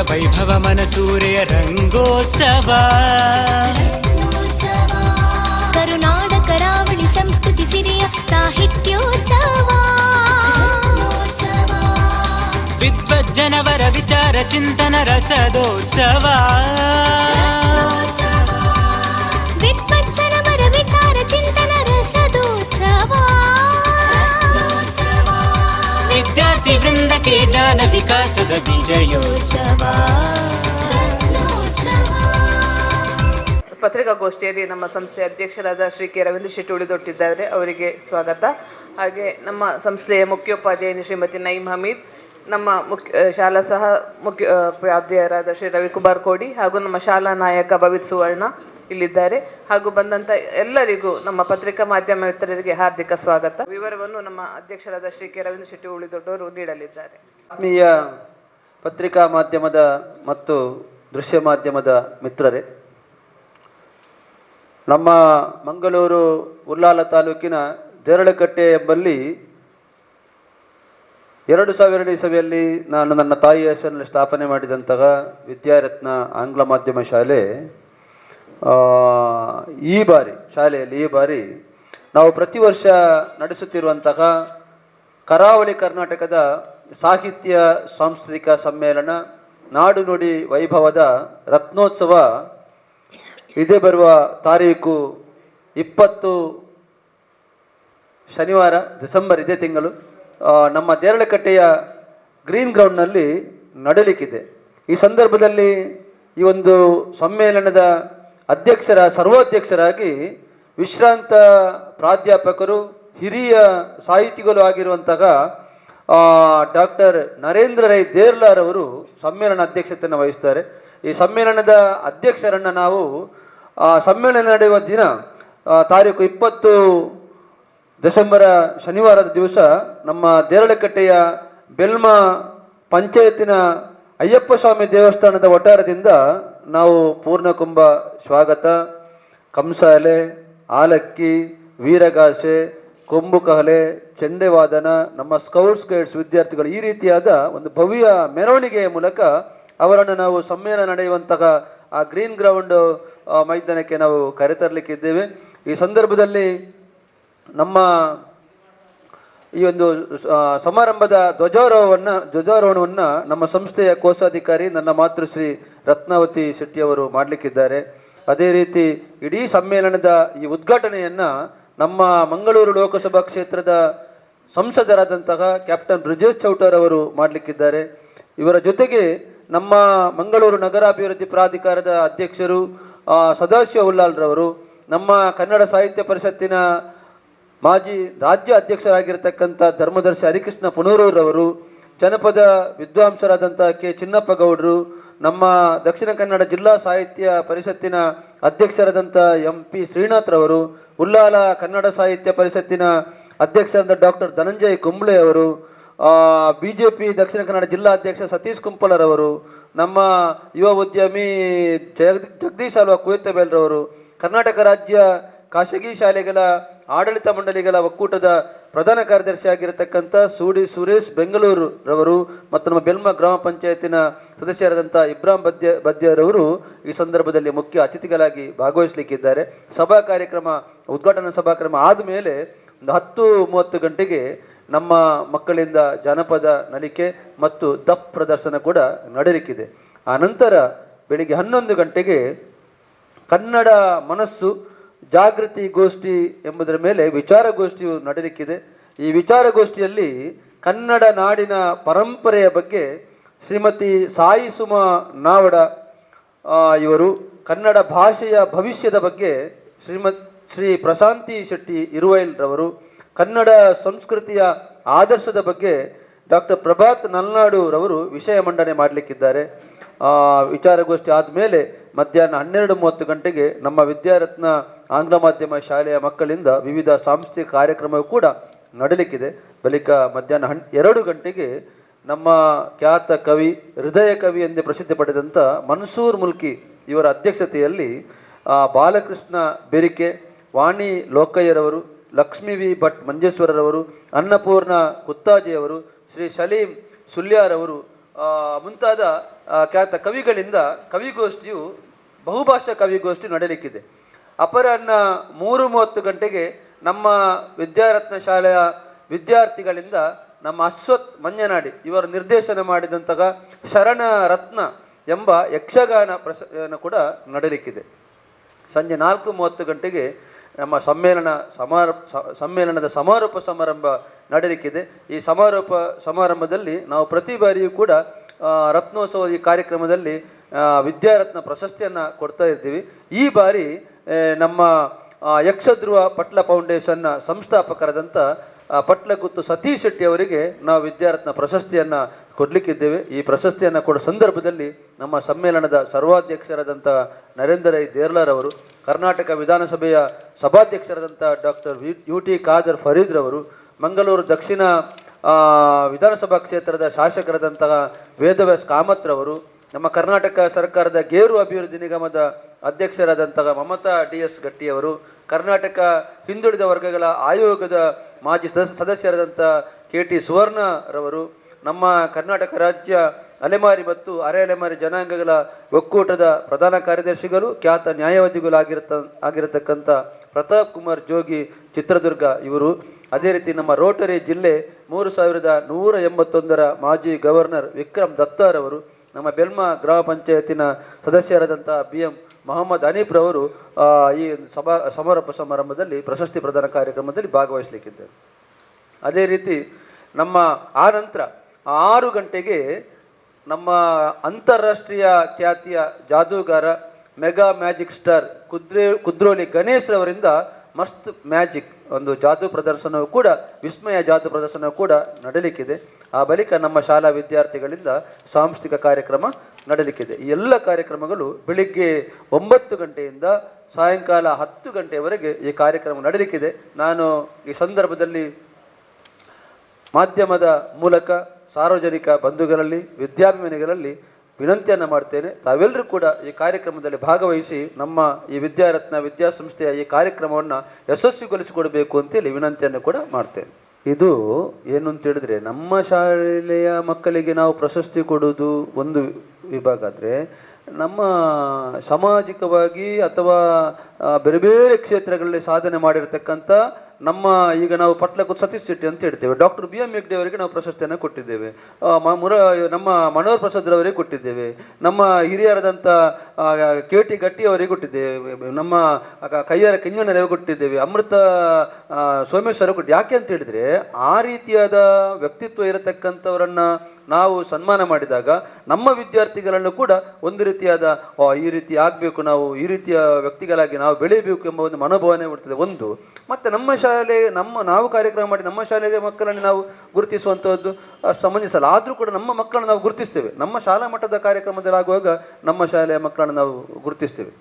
ನಾಡು ನುಡಿಯ ವೈಭವ ಮನಸೂರೆಯ ರಂಗೋತ್ಸವ ಕರುನಾಡ ಕರಾವಳಿ ಸಂಸ್ಕೃತಿ ಸಿರಿಯ ಸಾಹಿತ್ಯೋತ್ಸವ ವಿದ್ವಜ್ಜನವರ ವಿಚಾರ ಚಿಂತನ ರಸದೋತ್ಸವ ವಿಕಾಸದ ವಿಜಯೋತ್ಸವ. ಪತ್ರಿಕಾಗೋಷ್ಠಿಯಲ್ಲಿ ನಮ್ಮ ಸಂಸ್ಥೆಯ ಅಧ್ಯಕ್ಷರಾದ ಶ್ರೀ ಕೆ ರವೀಂದ್ರ ಶೆಟ್ಟಿ ಉಳಿದೊಟ್ಟಿದ್ದಾರೆ ಅವರಿಗೆ ಸ್ವಾಗತ. ಹಾಗೆ ನಮ್ಮ ಸಂಸ್ಥೆಯ ಮುಖ್ಯೋಪಾಧ್ಯಾಯಿನಿ ಶ್ರೀಮತಿ ನೈಮ್ ಹಮೀದ್, ನಮ್ಮ ಮುಖ್ಯ ಶಾಲಾ ಸಹ ಮುಖ್ಯ ಪ್ರಾಧ್ಯಾಯರಾದ ಶ್ರೀ ರವಿಕುಮಾರ್ ಕೋಡಿ ಹಾಗೂ ನಮ್ಮ ಶಾಲಾ ನಾಯಕ ಭವಿತ್ ಸುವರ್ಣ ಇಲ್ಲಿದ್ದಾರೆ ಹಾಗೂ ಬಂದಂತ ಎಲ್ಲರಿಗೂ ನಮ್ಮ ಪತ್ರಿಕಾ ಮಾಧ್ಯಮ ಮಿತ್ರರಿಗೆ ಹಾರ್ದಿಕ ಸ್ವಾಗತ. ವಿವರವನ್ನು ನಮ್ಮ ಅಧ್ಯಕ್ಷರಾದ ಶ್ರೀ ಕೆ. ರವೀಂದ್ರ ಶೆಟ್ಟಿ ಉಳಿದೊಡ್ಡವರು ನೀಡಲಿದ್ದಾರೆ. ಆತ್ಮೀಯ ಪತ್ರಿಕಾ ಮಾಧ್ಯಮದ ಮತ್ತು ದೃಶ್ಯ ಮಾಧ್ಯಮದ ಮಿತ್ರರೇ, ನಮ್ಮ ಮಂಗಳೂರು ಉಲ್ಲಾಲ ತಾಲೂಕಿನ ದೇರಳಕಟ್ಟೆ ಎಂಬಲ್ಲಿ ಎರಡು ಸಾವಿರನೇ ಇಸವಿಯಲ್ಲಿ ನಾನು ನನ್ನ ತಾಯಿಯ ಹೆಸರಿನಲ್ಲಿ ಸ್ಥಾಪನೆ ಮಾಡಿದಂತಹ ವಿದ್ಯಾರತ್ನ ಆಂಗ್ಲ ಮಾಧ್ಯಮ ಶಾಲೆ ಈ ಬಾರಿ, ಶಾಲೆಯಲ್ಲಿ ಈ ಬಾರಿ ನಾವು ಪ್ರತಿ ವರ್ಷ ನಡೆಸುತ್ತಿರುವಂತಹ ಕರಾವಳಿ ಕರ್ನಾಟಕದ ಸಾಹಿತ್ಯ ಸಾಂಸ್ಕೃತಿಕ ಸಮ್ಮೇಳನ ನಾಡು ನುಡಿ ವೈಭವದ ರತ್ನೋತ್ಸವ ಇದೇ ಬರುವ ತಾರೀಕು ಇಪ್ಪತ್ತು ಶನಿವಾರ, ಡಿಸೆಂಬರ್ ಇದೇ ತಿಂಗಳು ನಮ್ಮ ದೇರಳಕಟ್ಟೆಯ ಗ್ರೀನ್ ಗ್ರೌಂಡ್ನಲ್ಲಿ ನಡಲಿಕ್ಕಿದೆ. ಈ ಸಂದರ್ಭದಲ್ಲಿ ಈ ಒಂದು ಸಮ್ಮೇಳನದ ಅಧ್ಯಕ್ಷರ, ಸರ್ವಾಧ್ಯಕ್ಷರಾಗಿ ವಿಶ್ರಾಂತ ಪ್ರಾಧ್ಯಾಪಕರು, ಹಿರಿಯ ಸಾಹಿತಿಗಳು ಆಗಿರುವಂತಹ ಡಾಕ್ಟರ್ ನರೇಂದ್ರ ರೈ ದೇರ್ಲಾರ್ ಅವರು ಸಮ್ಮೇಳನ ಅಧ್ಯಕ್ಷತೆಯನ್ನು ವಹಿಸ್ತಾರೆ. ಈ ಸಮ್ಮೇಳನದ ಅಧ್ಯಕ್ಷರನ್ನು ನಾವು ಸಮ್ಮೇಳನ ನಡೆಯುವ ದಿನ ತಾರೀಕು ಇಪ್ಪತ್ತು ಡಿಸೆಂಬರ ಶನಿವಾರದ ದಿವಸ ನಮ್ಮ ದೇರಳಕಟ್ಟೆಯ ಬೆಲ್ಮ ಪಂಚಾಯತಿನ ಅಯ್ಯಪ್ಪ ಸ್ವಾಮಿ ದೇವಸ್ಥಾನದ ವಠಾರದಿಂದ ನಾವು ಪೂರ್ಣಕುಂಭ ಸ್ವಾಗತ. ಕಂಸಾಲೆ ಆಲಕ್ಕಿ ವೀರಗಾಸೆ, ಕೊಂಬು ಕಹಲೆ ಚಂಡೆವಾದನ, ನಮ್ಮ ಸ್ಕೌಟ್ಸ್ ಗೈಡ್ಸ್ ವಿದ್ಯಾರ್ಥಿಗಳು ಈ ರೀತಿಯಾದ ಒಂದು ಭವ್ಯ ಮೆರವಣಿಗೆಯ ಮೂಲಕ ಅವರನ್ನು ನಾವು ಸಮ್ಮೇಳನ ನಡೆಯುವಂತಹ ಆ ಗ್ರೀನ್ ಗ್ರೌಂಡ್ ಮೈದಾನಕ್ಕೆ ನಾವು ಕರೆತರಲಿಕ್ಕಿದ್ದೇವೆ. ಈ ಸಂದರ್ಭದಲ್ಲಿ ನಮ್ಮ ಈ ಒಂದು ಸಮಾರಂಭದ ಧ್ವಜಾರೋಹವನ್ನು ಧ್ವಜಾರೋಹಣವನ್ನು ನಮ್ಮ ಸಂಸ್ಥೆಯ ಕೋಶಾಧಿಕಾರಿ, ನನ್ನ ಮಾತೃಶ್ರೀ ರತ್ನಾವತಿ ಶೆಟ್ಟಿಯವರು ಮಾಡಲಿಕ್ಕಿದ್ದಾರೆ. ಅದೇ ರೀತಿ ಇಡೀ ಸಮ್ಮೇಳನದ ಈ ಉದ್ಘಾಟನೆಯನ್ನು ನಮ್ಮ ಮಂಗಳೂರು ಲೋಕಸಭಾ ಕ್ಷೇತ್ರದ ಸಂಸದರಾದಂತಹ ಕ್ಯಾಪ್ಟನ್ ಬ್ರಿಜೇಶ್ ಚೌಟರ್ ಅವರು ಮಾಡಲಿಕ್ಕಿದ್ದಾರೆ. ಇವರ ಜೊತೆಗೆ ನಮ್ಮ ಮಂಗಳೂರು ನಗರಾಭಿವೃದ್ಧಿ ಪ್ರಾಧಿಕಾರದ ಅಧ್ಯಕ್ಷರು ಸದಾಶಿವ ಉಲ್ಲಾಲ್ರವರು ನಮ್ಮ ಕನ್ನಡ ಸಾಹಿತ್ಯ ಪರಿಷತ್ತಿನ ಮಾಜಿ ರಾಜ್ಯ ಅಧ್ಯಕ್ಷರಾಗಿರ್ತಕ್ಕಂಥ ಧರ್ಮದರ್ಶಿ ಹರಿಕೃಷ್ಣ ಪುನೂರೂರವರು, ಜನಪದ ವಿದ್ವಾಂಸರಾದಂಥ ಕೆ. ಚಿನ್ನಪ್ಪ ಗೌಡರು ನಮ್ಮ ದಕ್ಷಿಣ ಕನ್ನಡ ಜಿಲ್ಲಾ ಸಾಹಿತ್ಯ ಪರಿಷತ್ತಿನ ಅಧ್ಯಕ್ಷರಾದಂಥ ಎಂ ಪಿ ಶ್ರೀನಾಥ್ರವರು ಉಲ್ಲಾಲ ಕನ್ನಡ ಸಾಹಿತ್ಯ ಪರಿಷತ್ತಿನ ಅಧ್ಯಕ್ಷರಾದ ಡಾಕ್ಟರ್ ಧನಂಜಯ್ ಕುಂಬ್ಳೆ ಅವರು B J P Dakshina Kannada ಜಿಲ್ಲಾ ಅಧ್ಯಕ್ಷ ಸತೀಶ್ ಕುಂಪಲರವರು ನಮ್ಮ ಯುವ ಉದ್ಯಮಿ ಜಗದ್, ಜಗದೀಶ್ ಅಲ್ವಾ ಕುವೆತ್ತಬೇಲ್ರವರು ಕರ್ನಾಟಕ ರಾಜ್ಯ ಖಾಸಗಿ ಶಾಲೆಗಳ ಆಡಳಿತ ಮಂಡಳಿಗಳ ಒಕ್ಕೂಟದ ಪ್ರಧಾನ ಕಾರ್ಯದರ್ಶಿ ಆಗಿರತಕ್ಕಂಥ ಸೂಡಿ ಸುರೇಶ್ ಬೆಂಗಳೂರು ರವರು ಮತ್ತು ನಮ್ಮ ಬೆಲ್ಮ ಗ್ರಾಮ ಪಂಚಾಯತಿನ ಸದಸ್ಯರಾದಂಥ ಇಬ್ರಾಂ ಬದ್ಯ ಬದ್ಯರವರು ಈ ಸಂದರ್ಭದಲ್ಲಿ ಮುಖ್ಯ ಅತಿಥಿಗಳಾಗಿ ಭಾಗವಹಿಸಲಿಕ್ಕಿದ್ದಾರೆ. ಸಭಾ ಕಾರ್ಯಕ್ರಮ, ಉದ್ಘಾಟನಾ ಸಭಾ ಕಾರ್ಯಕ್ರಮ ಆದಮೇಲೆ ಒಂದು ಹತ್ತು ಮೂವತ್ತು ಗಂಟೆಗೆ ನಮ್ಮ ಮಕ್ಕಳಿಂದ ಜಾನಪದ ನಲಿಕೆ ಮತ್ತು ದಪ್ ಪ್ರದರ್ಶನ ಕೂಡ ನಡೆಯಲಿಕ್ಕಿದೆ ಆ ನಂತರ ಬೆಳಿಗ್ಗೆ ಹನ್ನೊಂದು ಗಂಟೆಗೆ ಕನ್ನಡ ಮನಸ್ಸು ಜಾಗೃತಿ ಗೋಷ್ಠಿ ಎಂಬುದರ ಮೇಲೆ ವಿಚಾರಗೋಷ್ಠಿಯು ನಡೆಯಲಿಕ್ಕಿದೆ ಈ ವಿಚಾರಗೋಷ್ಠಿಯಲ್ಲಿ ಕನ್ನಡ ನಾಡಿನ ಪರಂಪರೆಯ ಬಗ್ಗೆ ಶ್ರೀಮತಿ ಸಾಯಿ ಸುಮ ನಾವಡ ಇವರು ಕನ್ನಡ ಭಾಷೆಯ ಭವಿಷ್ಯದ ಬಗ್ಗೆ ಶ್ರೀಮತ್ ಶ್ರೀ ಪ್ರಶಾಂತಿ ಶೆಟ್ಟಿ ಇರುವೈಲ್ರವರು, ಕನ್ನಡ ಸಂಸ್ಕೃತಿಯ ಆದರ್ಶದ ಬಗ್ಗೆ ಡಾಕ್ಟರ್ ಪ್ರಭಾತ್ ನಲ್ನಾಡು ರವರು ವಿಷಯ ಮಂಡನೆ ಮಾಡಲಿಕ್ಕಿದ್ದಾರೆ. ವಿಚಾರಗೋಷ್ಠಿ ಆದಮೇಲೆ ಮಧ್ಯಾಹ್ನ ಹನ್ನೆರಡು ಮೂವತ್ತು ಗಂಟೆಗೆ ನಮ್ಮ ವಿದ್ಯಾರತ್ನ ಆಂಗ್ಲ ಮಾಧ್ಯಮ ಶಾಲೆಯ ಮಕ್ಕಳಿಂದ ವಿವಿಧ ಸಾಂಸ್ಕೃತಿಕ ಕಾರ್ಯಕ್ರಮವು ಕೂಡ ನಡಲಿಕ್ಕಿದೆ. ಬಳಿಕ ಮಧ್ಯಾಹ್ನ ಹನ್, ಎರಡು ಗಂಟೆಗೆ ನಮ್ಮ ಖ್ಯಾತ ಕವಿ, ಹೃದಯ ಕವಿ ಎಂದೇ ಪ್ರಸಿದ್ಧಿ ಪಡೆದಂಥ ಮನ್ಸೂರ್ ಮುಲ್ಕಿ ಇವರ ಅಧ್ಯಕ್ಷತೆಯಲ್ಲಿ ಬಾಲಕೃಷ್ಣ ಬೆರಿಕೆ, ವಾಣಿ ಲೋಕಯ್ಯರವರು, ಲಕ್ಷ್ಮೀ ವಿ. ಭಟ್ ಮಂಜೇಶ್ವರರವರು, ಅನ್ನಪೂರ್ಣ ಕುತ್ತಾಜಿಯವರು, ಶ್ರೀ ಸಲೀಂ ಸುಲ್ಯಾರವರು ಮುಂತಾದ ಖ್ಯಾತ ಕವಿಗಳಿಂದ ಕವಿಗೋಷ್ಠಿಯು, ಬಹುಭಾಷಾ ಕವಿಗೋಷ್ಠಿ ನಡೆಯಲಿಕ್ಕಿದೆ ಅಪರಾಹ್ನ ಮೂರು ಮೂವತ್ತು ಗಂಟೆಗೆ ನಮ್ಮ ವಿದ್ಯಾರತ್ನ ಶಾಲೆಯ ವಿದ್ಯಾರ್ಥಿಗಳಿಂದ ನಮ್ಮ ಅಶ್ವತ್ ಮಂಜನಾಡಿ ಇವರು ನಿರ್ದೇಶನ ಮಾಡಿದಂತಹ ಶರಣ ರತ್ನ ಎಂಬ ಯಕ್ಷಗಾನ ಪ್ರಸ ಕೂಡ ನಡೆಯಲಿಕ್ಕಿದೆ ಸಂಜೆ ನಾಲ್ಕು ಮೂವತ್ತು ಗಂಟೆಗೆ ನಮ್ಮ ಸಮ್ಮೇಳನ ಸಮಾರ ಸಮ್ಮೇಳನದ ಸಮಾರೋಪ ಸಮಾರಂಭ ನಡೆಯಲಿಕ್ಕಿದೆ ಈ ಸಮಾರೋಪ ಸಮಾರಂಭದಲ್ಲಿ ನಾವು ಪ್ರತಿ ಬಾರಿಯೂ ಕೂಡ ರತ್ನೋತ್ಸವ ಈ ಕಾರ್ಯಕ್ರಮದಲ್ಲಿ ವಿದ್ಯಾರತ್ನ ಪ್ರಶಸ್ತಿಯನ್ನು ಕೊಡ್ತಾ ಇರ್ತೀವಿ. ಈ ಬಾರಿ ನಮ್ಮ ಯಕ್ಷಧ್ರುವ ಪಟ್ಲ ಫೌಂಡೇಶನ್ನ ಸಂಸ್ಥಾಪಕರಾದಂಥ ಪಟ್ಲಗುತ್ತು ಸತೀಶ್ ಶೆಟ್ಟಿ ಅವರಿಗೆ ನಾವು ವಿದ್ಯಾರತ್ನ ಪ್ರಶಸ್ತಿಯನ್ನು ಕೊಡಲಿಕ್ಕಿದ್ದೇವೆ. ಈ ಪ್ರಶಸ್ತಿಯನ್ನು ಕೊಡೋ ಸಂದರ್ಭದಲ್ಲಿ ನಮ್ಮ ಸಮ್ಮೇಳನದ ಸರ್ವಾಧ್ಯಕ್ಷರಾದಂಥ ನರೇಂದ್ರ ಐ ದೇರ್ಲಾರವರು ಕರ್ನಾಟಕ ವಿಧಾನಸಭೆಯ ಸಭಾಧ್ಯಕ್ಷರಾದಂಥ ಡಾಕ್ಟರ್ ಯು ಟಿ ಖಾದರ್ ಫರೀದ್ರವರು ಮಂಗಳೂರು ದಕ್ಷಿಣ ವಿಧಾನಸಭಾ ಕ್ಷೇತ್ರದ ಶಾಸಕರಾದಂತಹ ವೇದವ್ಯಾಸ್ ಕಾಮತ್ ರವರು, ನಮ್ಮ ಕರ್ನಾಟಕ ಸರ್ಕಾರದ ಗೇರು ಅಭಿವೃದ್ಧಿ ನಿಗಮದ ಅಧ್ಯಕ್ಷರಾದಂತಹ ಮಮತಾ ಡಿ ಎಸ್ ಗಟ್ಟಿಯವರು ಕರ್ನಾಟಕ ಹಿಂದುಳಿದ ವರ್ಗಗಳ ಆಯೋಗದ ಮಾಜಿ ಸದಸ್- ಸದಸ್ಯರಾದಂಥ ಕೆ ಟಿ ಸುವರ್ಣರವರು ನಮ್ಮ ಕರ್ನಾಟಕ ರಾಜ್ಯ ಅಲೆಮಾರಿ ಮತ್ತು ಅರೆ ಅಲೆಮಾರಿ ಜನಾಂಗಗಳ ಒಕ್ಕೂಟದ ಪ್ರಧಾನ ಕಾರ್ಯದರ್ಶಿಗಳು, ಖ್ಯಾತ ನ್ಯಾಯವಾದಿಗಳು ಆಗಿರತ ಆಗಿರತಕ್ಕಂಥ ಪ್ರತಾಪ್ ಕುಮಾರ್ ಜೋಗಿ, ಚಿತ್ರದುರ್ಗ ಇವರು. ಅದೇ ರೀತಿ ನಮ್ಮ ರೋಟರಿ ಜಿಲ್ಲೆ ಮೂರು ಸಾವಿರದ ನೂರ ಎಂಬತ್ತೊಂದರ ಮಾಜಿ ಗವರ್ನರ್ ವಿಕ್ರಮ್ ದತ್ತಾರವರು ನಮ್ಮ ಬೆಲ್ಮ ಗ್ರಾಮ ಪಂಚಾಯತಿನ ಸದಸ್ಯರಾದಂಥ ಬಿ ಎಂ ಮೊಹಮ್ಮದ್ ಅನೀಫ್ ಅವರು ಈ ಸಭಾ, ಸಮಾರೋಪ ಸಮಾರಂಭದಲ್ಲಿ ಪ್ರಶಸ್ತಿ ಪ್ರದಾನ ಕಾರ್ಯಕ್ರಮದಲ್ಲಿ ಭಾಗವಹಿಸಲಿಕ್ಕಿದ್ದಾರೆ. ಅದೇ ರೀತಿ ನಮ್ಮ ಆ ನಂತರ ಆರು ಗಂಟೆಗೆ ನಮ್ಮ ಅಂತಾರಾಷ್ಟ್ರೀಯ ಖ್ಯಾತಿಯ ಜಾದೂಗಾರ ಮೆಗಾ ಮ್ಯಾಜಿಕ್ ಸ್ಟಾರ್ ಕುದ್ರೆ, ಕುದ್ರೋಲಿ ಗಣೇಶ್ ಅವರಿಂದ ಮಸ್ತ್ ಮ್ಯಾಜಿಕ್, ಒಂದು ಜಾದೂ ಪ್ರದರ್ಶನವು ಕೂಡ, ವಿಸ್ಮಯ ಜಾದೂ ಪ್ರದರ್ಶನವೂ ಕೂಡ ನಡೆಯಲಿಕ್ಕಿದೆ ಆ ಬಳಿಕ ನಮ್ಮ ಶಾಲಾ ವಿದ್ಯಾರ್ಥಿಗಳಿಂದ ಸಾಂಸ್ಕೃತಿಕ ಕಾರ್ಯಕ್ರಮ ನಡೆಯಲಿಕ್ಕಿದೆ ಈ ಎಲ್ಲ ಕಾರ್ಯಕ್ರಮಗಳು ಬೆಳಿಗ್ಗೆ ಒಂಬತ್ತು ಗಂಟೆಯಿಂದ ಸಾಯಂಕಾಲ ಹತ್ತು ಗಂಟೆಯವರೆಗೆ ಈ ಕಾರ್ಯಕ್ರಮ ನಡೆಯಲಿಕ್ಕಿದೆ ನಾನು ಈ ಸಂದರ್ಭದಲ್ಲಿ ಮಾಧ್ಯಮದ ಮೂಲಕ ಸಾರ್ವಜನಿಕ ಬಂಧುಗಳಲ್ಲಿ, ವಿದ್ಯಾಭಿಮಾನಿಗಳಲ್ಲಿ ವಿನಂತಿಯನ್ನು ಮಾಡ್ತೇನೆ. ತಾವೆಲ್ಲರೂ ಕೂಡ ಈ ಕಾರ್ಯಕ್ರಮದಲ್ಲಿ ಭಾಗವಹಿಸಿ ನಮ್ಮ ಈ ವಿದ್ಯಾರತ್ನ ವಿದ್ಯಾಸಂಸ್ಥೆಯ ಈ ಕಾರ್ಯಕ್ರಮವನ್ನು ಯಶಸ್ವಿಗೊಳಿಸಿಕೊಡಬೇಕು ಅಂತೇಳಿ ವಿನಂತಿಯನ್ನು ಕೂಡ ಮಾಡ್ತೇನೆ. ಇದು ಏನು ಅಂತ ಹೇಳಿದ್ರೆ ನಮ್ಮ ಶಾಲೆಯ ಮಕ್ಕಳಿಗೆ ನಾವು ಪ್ರಶಸ್ತಿ ಕೊಡುವುದು ಒಂದು ವಿಭಾಗ ಆದರೆ, ನಮ್ಮ ಸಾಮಾಜಿಕವಾಗಿ ಅಥವಾ ಬೇರೆ ಬೇರೆ ಕ್ಷೇತ್ರಗಳಲ್ಲಿ ಸಾಧನೆ ಮಾಡಿರ್ತಕ್ಕಂಥ ನಮ್ಮ ಈಗ ನಾವು ಪಟ್ಲಕು ಸತೀಶ್ ಶೆಟ್ಟಿ ಅಂತ ಹೇಳ್ತೇವೆ. ಡಾಕ್ಟರ್ ಬಿ ಎಂ ಹೆಗ್ಡೆ ಅವರಿಗೆ ನಾವು ಪ್ರಶಸ್ತಿಯನ್ನು ಕೊಟ್ಟಿದ್ದೇವೆ. ಮುರ, ನಮ್ಮ ಮನೋಹರ್ ಪ್ರಸಾದ್ ಅವರಿಗೆ ಕೊಟ್ಟಿದ್ದೇವೆ. ನಮ್ಮ ಹಿರಿಯರಾದಂಥ ಕೆ ಟಿ ಗಟ್ಟಿ ಅವರಿಗೆ ಕೊಟ್ಟಿದ್ದೇವೆ. ನಮ್ಮ ಕೈಯಾರ ಕಿಂಜಣ್ಣರಿಗೆ ಕೊಟ್ಟಿದ್ದೇವೆ. ಅಮೃತ ಸೋಮೇಶ್ವರ ಕೊಟ್ಟು ಯಾಕೆ ಅಂತ ಹೇಳಿದ್ರೆ ಆ ರೀತಿಯಾದ ವ್ಯಕ್ತಿತ್ವ ಇರತಕ್ಕಂಥವರನ್ನ ನಾವು ಸನ್ಮಾನ ಮಾಡಿದಾಗ ನಮ್ಮ ವಿದ್ಯಾರ್ಥಿಗಳನ್ನು ಕೂಡ ಒಂದು ರೀತಿಯಾದ ಈ ರೀತಿ ಆಗಬೇಕು, ನಾವು ಈ ರೀತಿಯ ವ್ಯಕ್ತಿಗಳಾಗಿ ನಾವು ಬೆಳೆಯಬೇಕು ಎಂಬ ಒಂದು ಮನೋಭಾವನೆ ಬರ್ತದೆ ಒಂದು, ಮತ್ತು ನಮ್ಮ ಶಾಲೆ, ನಮ್ಮ, ನಾವು ಕಾರ್ಯಕ್ರಮ ಮಾಡಿ ನಮ್ಮ ಶಾಲೆಗೆ ಮಕ್ಕಳನ್ನು ನಾವು ಗುರುತಿಸುವಂಥದ್ದು ಸಂಬಂಧಿಸಲ್ಲ. ಆದರೂ ಕೂಡ ನಮ್ಮ ಮಕ್ಕಳನ್ನು ನಾವು ಗುರುತಿಸ್ತೇವೆ. ನಮ್ಮ ಶಾಲಾ ಮಟ್ಟದ ಕಾರ್ಯಕ್ರಮದಲ್ಲಿ ಆಗುವಾಗ ನಮ್ಮ ಶಾಲೆಯ ಮಕ್ಕಳನ್ನು ನಾವು ಗುರುತಿಸ್ತೇವೆ.